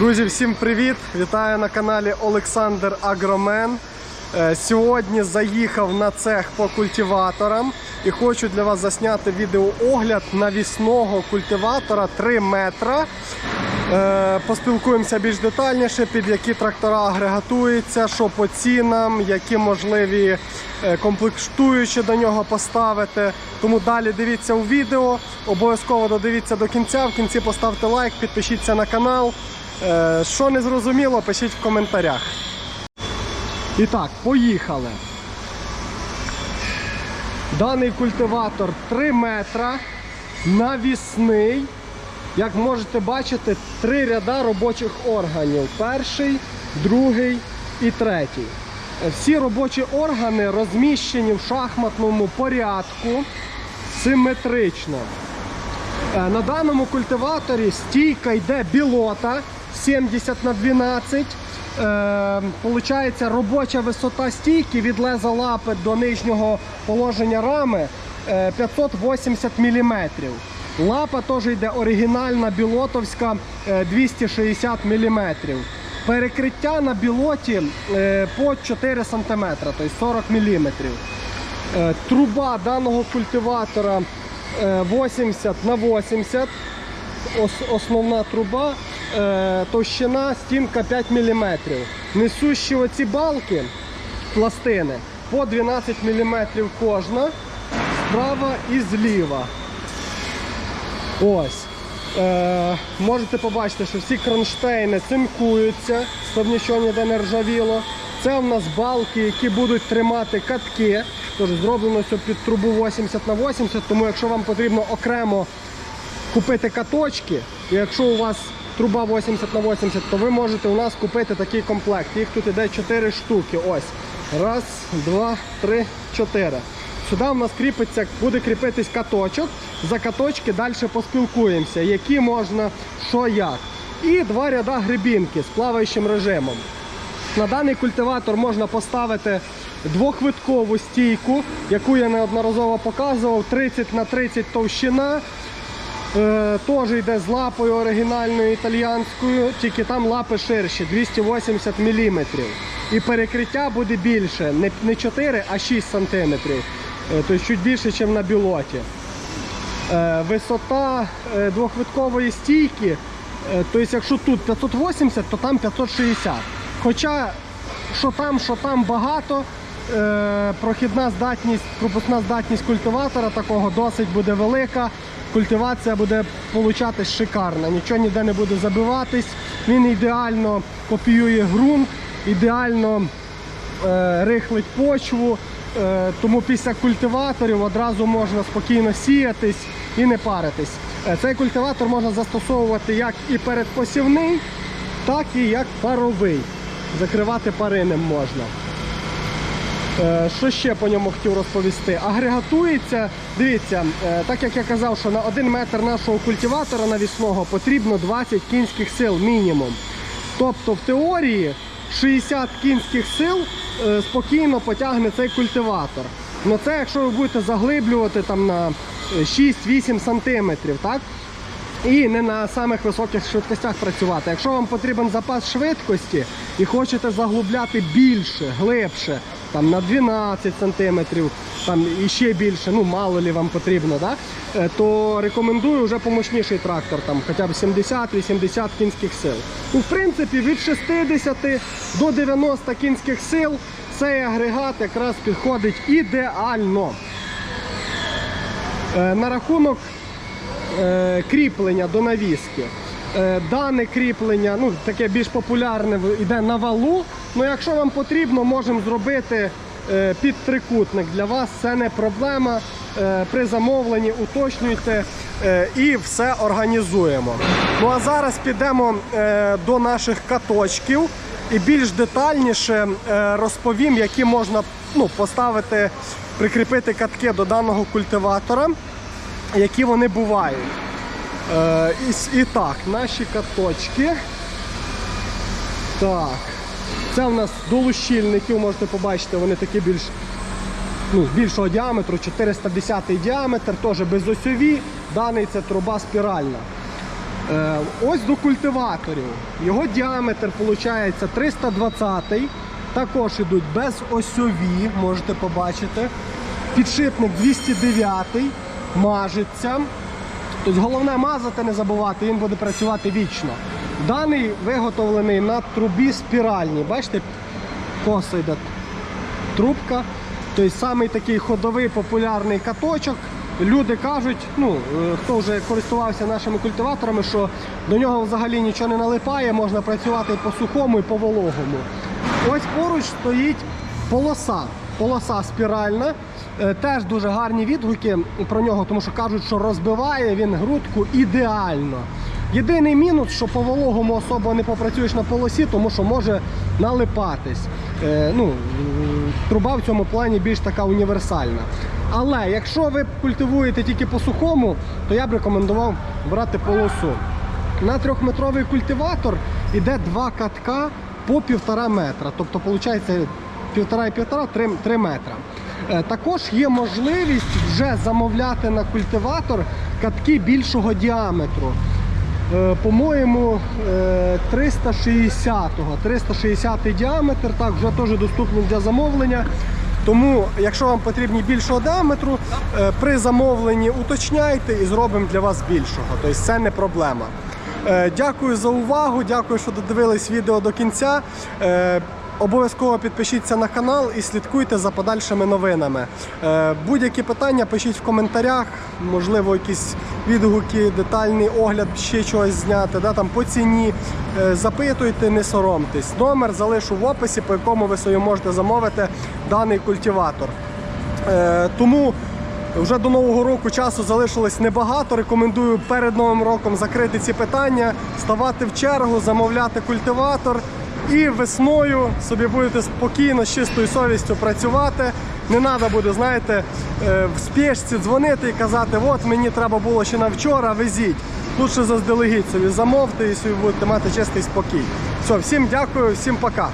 Друзі, всім привіт! Вітаю на каналі Олександр Агромен. Е, Сьогодні заїхав на цех по культиваторам і хочу для вас засняти відеоогляд навісного культиватора 3 метра. Е, Поспілкуємося більш детальніше, під які трактора агрегатуються, що по цінам, які можливі е, комплектуючі до нього поставити. Тому далі дивіться у відео. Обов'язково додивіться до кінця. В кінці поставте лайк, підпишіться на канал. Е, Що не зрозуміло, пишіть в коментарях. І так, поїхали. Даний культиватор 3 метра, навісний. Як можете бачити, три ряда робочих органів. Перший, другий і третій. Всі робочі органи розміщені в шахматному порядку симетрично. Е, На даному культиваторі стійка йде білота 70 на 12. Е, Получається робоча висота стійки від леза лапи до нижнього положення рами е, 580 мм. Лапа теж йде оригінальна білотовська е, 260 мм. Перекриття на білоті е, по 4 см, тобто 40 мм. Е, Труба даного культиватора е, 80 на 80. Основна труба, е, товщина стінка 5 мм. Несущі оці балки, пластини по 12 мм кожна, справа і зліва. Ось. Е, можете побачити, що всі кронштейни цинкуються, щоб нічого ніде не ржавіло. Це у нас балки, які будуть тримати катки. Тож зроблено все під трубу 80 на 80, тому якщо вам потрібно окремо купити каточки, і якщо у вас труба 80 на 80, то ви можете у нас купити такий комплект. Їх тут іде 4 штуки. Ось. Раз, два, три, чотири. Сюди у нас кріпиться, буде кріпитись каточок. За каточки далі поспілкуємося, які можна, що як. І два ряда грибінки з плаваючим режимом. На даний культиватор можна поставити двохвиткову стійку, яку я неодноразово показував, 30 на 30 товщина. Е, теж йде з лапою оригінальною італіянською, тільки там лапи ширші, 280 мм. І перекриття буде більше, не, не 4, а 6 см. Тобто чуть більше, ніж на білоті. Е, висота е, двохвиткової стійки, тобто якщо тут 580, то там 560. Хоча що там, що там багато, прохідна здатність, пропускна здатність культиватора такого досить буде велика. Культивація буде получатись шикарна, нічого ніде не буде забиватись. Він ідеально копіює ґрунт, ідеально е, рихлить почву. Е, тому після культиваторів одразу можна спокійно сіятись і не паритись. Е, Цей культиватор можна застосовувати як і передпосівний, так і як паровий. Закривати паринем можна. Е, Що ще по ньому хотів розповісти? Агрегатується, дивіться, е, так як я казав, що на 1 метр нашого культиватора навісного потрібно 20 кінських сил мінімум. Тобто в теорії 60 кінських сил е, спокійно потягне цей культиватор. Ну це якщо ви будете заглиблювати там на е, 6-8 сантиметрів, так? і не на самих високих швидкостях працювати. Якщо вам потрібен запас швидкості і хочете заглубляти більше, глибше, там на 12 сантиметрів, там ще більше, ну мало лі вам потрібно, да? е, то рекомендую вже помощніший трактор, там хоча б 70-80 кінських сил. Ну, в принципі, від 60 до 90 кінських сил цей агрегат якраз підходить ідеально. Е, На рахунок е, кріплення до навіски. Дане кріплення, ну таке більш популярне, йде на валу. Ну, якщо вам потрібно, можемо зробити е, під трикутник. Для вас це не проблема. Е, При замовленні уточнюйте е, і все організуємо. Ну а зараз підемо до наших каточків і більш детальніше розповім, які можна ну, поставити, прикріпити катки до даного культиватора які вони бувають. І, і так, наші каточки. Так. Це в нас долущільники, можете побачити, вони такі більш ну, більшого діаметру, 410 діаметр, теж безосьові. Даний це труба спіральна. Е, ось до культиваторів. Його діаметр виходить 320 Також ідуть безосьові, можете побачити. Підшипник 209 мажеться. Тобто головне мазати, не забувати, він буде працювати вічно. Даний виготовлений на трубі спіральній. Бачите, косо йде трубка. Тобто самий такий ходовий популярний каточок. Люди кажуть, ну е, хто вже користувався нашими культиваторами, що до нього взагалі нічого не налипає, можна працювати по сухому, і по вологому. Ось поруч стоїть полоса. Полоса спіральна. Е, Теж дуже гарні відгуки про нього, тому що кажуть, що розбиває він грудку ідеально. Єдиний мінус, що по вологому особо не попрацюєш на полосі, тому що може налипатись. Е, ну, труба в цьому плані більш така універсальна. Але якщо ви культивуєте тільки по сухому, то я б рекомендував брати полосу. На трьохметровий культиватор йде два катка по півтора метра. Тобто, виходить, півтора і півтора, три, метра. Е, Також є можливість вже замовляти на культиватор катки більшого діаметру. Е, По-моєму, е, 360-го. 360-й діаметр, так, вже теж доступний для замовлення. Тому, якщо вам потрібні більшого діаметру, е, при замовленні уточняйте і зробимо для вас більшого. Тобто це не проблема. Е, Дякую за увагу, дякую, що додивились відео до кінця. Обов'язково підпишіться на канал і слідкуйте за подальшими новинами. Е, Будь-які питання пишіть в коментарях, можливо, якісь відгуки, детальний огляд, ще чогось зняти, да, там по ціні. Е, Запитуйте, не соромтесь. Номер залишу в описі, по якому ви собі можете замовити даний культиватор. Е, Тому вже до нового року часу залишилось небагато. Рекомендую перед новим роком закрити ці питання, ставати в чергу, замовляти культиватор. І весною собі будете спокійно, з чистою совістю працювати. Не треба буде, знаєте, е, в спешці дзвонити і казати, от мені треба було ще на вчора, везіть. Лучше заздалегідь собі замовте і собі будете мати чистий спокій. Все, всім дякую, всім пока.